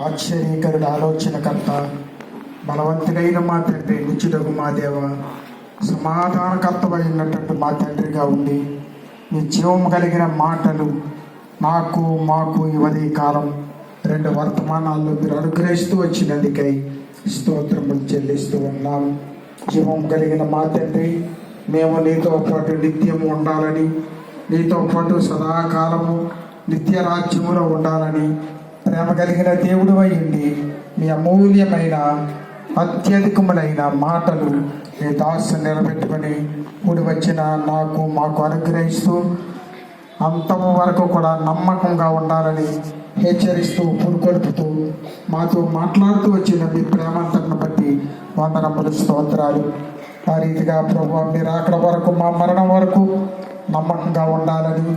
ఆశ్చర్యకరుడు ఆలోచనకర్త బలవంతుడైన మా తండ్రి నిత్యుడగు మా దేవ సమాధానకర్తమైనటువంటి మా తండ్రిగా ఉండి మీ జీవం కలిగిన మాటలు నాకు మాకు ఇవదే కాలం రెండు వర్తమానాల్లో మీరు అనుగ్రహిస్తూ వచ్చినందుకై స్తోత్రములు చెల్లిస్తూ ఉన్నాం. జీవం కలిగిన మా తండ్రి మేము నీతో పాటు నిత్యం ఉండాలని నీతో పాటు సదాకాలము నిత్య రాజ్యములో ఉండాలని ప్రేమ కలిగిన దేవుడు అయ్యండి మీ అమూల్యమైన అత్యధికములైన మాటలు మీ దాసు నిలబెట్టుకొని కూడి వచ్చిన నాకు మాకు అనుగ్రహిస్తూ అంతము వరకు కూడా నమ్మకంగా ఉండాలని హెచ్చరిస్తూ పురుకొడుపుతూ మాతో మాట్లాడుతూ వచ్చిన మీ ప్రేమంతను బట్టి వందనములు స్తోత్రాలు. ఆ రీతిగా ప్రభు మీరు అక్కడ వరకు మా మరణం వరకు నమ్మకంగా ఉండాలని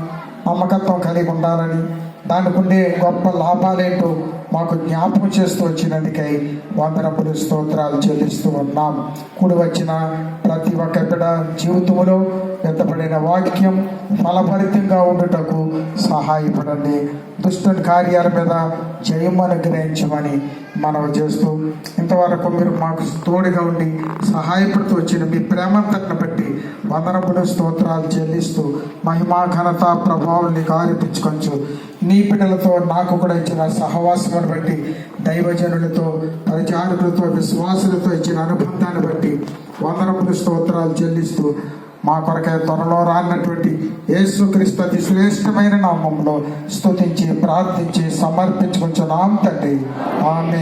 నమ్మకత్వం కలిగి ఉండాలని దానికి ఉండే గొప్ప లాభాలేంటో మాకు జ్ఞాపకం చేస్తూ వచ్చినందుకై వందనములు స్తోత్రాలు చెల్లిస్తూ ఉన్నాం. కూడి వచ్చిన ప్రతి ఒక్క బిడ్డ జీవితంలో ఎత్తబడిన వాక్యం ఫలభరితంగా ఉండుటకు సహాయపడండి. దుష్టుని కార్యాల మీద జయం అనుగ్రహించమని మనవి చేస్తూ ఇంతవరకు మీరు మాకు తోడుగా ఉండి సహాయపడుతూ వచ్చిన మీ ప్రేమంతటిని బట్టి వందనములు స్తోత్రాలు చెల్లిస్తూ మహిమా ఘనత ప్రభావం నీకు ఆరోపించుకొచ్చు నీ బిడ్డలతో నాకు కూడా ఇచ్చిన సహవాసమును బట్టి దైవజనులతో పరిచారకులతో విశ్వాసులతో ఇచ్చిన అనుబంధాన్ని బట్టి వందనములు స్తోత్రాలు చెల్లిస్తూ మా కొరకే త్వరలో రానటువంటి యేసుక్రీస్తు అతి శ్రేష్టమైన నామంలో స్తుతించి ప్రార్థించి సమర్పించుకుంటున్నాం తండ్రి. ఆమె